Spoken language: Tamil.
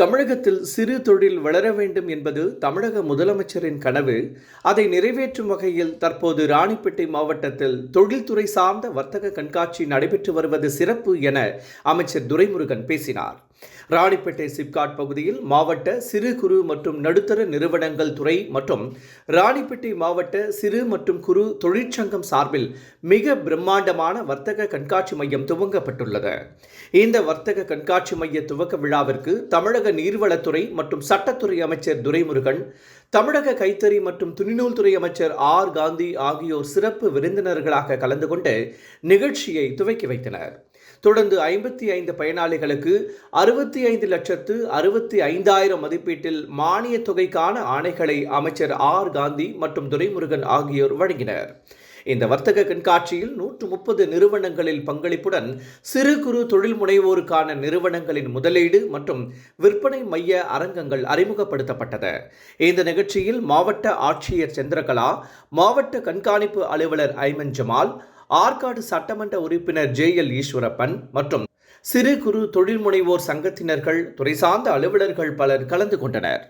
தமிழகத்தில் சிறு தொழில் வளர வேண்டும் என்பது தமிழக முதலமைச்சரின் கனவு. அதை நிறைவேற்றும் வகையில் தற்போது ராணிப்பேட்டை மாவட்டத்தில் தொழில்துறை சார்ந்த வர்த்தக கண்காட்சி நடைபெற்று வருவது சிறப்பு என அமைச்சர் துரைமுருகன் பேசினார். ராணிப்பேட்டை சிப்காட் பகுதியில் மாவட்ட சிறு குறு மற்றும் நடுத்தர நிறுவனங்கள் துறை மற்றும் ராணிப்பேட்டை மாவட்ட சிறு மற்றும் குறு தொழிற்சங்கம் சார்பில் மிக பிரம்மாண்டமான வர்த்தக கண்காட்சி மையம் துவங்கப்பட்டுள்ளது. இந்த வர்த்தக கண்காட்சி மைய துவக்க விழாவிற்கு தமிழக நீர்வளத்துறை மற்றும் சட்டத்துறை அமைச்சர் துரைமுருகன் தமிழக கைத்தறி மற்றும் துணிநூல் துறை அமைச்சர் ஆர். காந்தி ஆகியோர் சிறப்பு விருந்தினர்களாக கலந்து கொண்டு நிகழ்ச்சியை துவக்கி வைத்தனர். தொடர்ந்து ஐம்பத்தி ஐந்து பயனாளிகளுக்கு அறுபத்தி ஐந்து லட்சத்து அறுபத்தி ஐந்தாயிரம் மதிப்பீட்டில் மானியத் தொகைக்கான ஆணைகளை அமைச்சர் ஆர். காந்தி மற்றும் துரைமுருகன் ஆகியோர் வழங்கினர். இந்த வர்த்தக கண்காட்சியில் நூற்று முப்பது நிறுவனங்களில் பங்களிப்புடன் சிறு குறு தொழில் முனைவோருக்கான நிறுவனங்களின் முதலீடு மற்றும் விற்பனை மைய அரங்கங்கள் அறிமுகப்படுத்தப்பட்டது. இந்த நிகழ்ச்சியில் மாவட்ட ஆட்சியர் சந்திரகலா மாவட்ட கண்காணிப்பு அலுவலர் ஐமன் ஜமால் ஆற்காடு சட்டமன்ற உறுப்பினர் ஜே எல் ஈஸ்வரப்பன் மற்றும் சிறு குறு தொழில் முனைவோர் சங்கத்தினர்கள் துறை சார்ந்த அலுவலர்கள் பலர் கலந்து கொண்டனர்.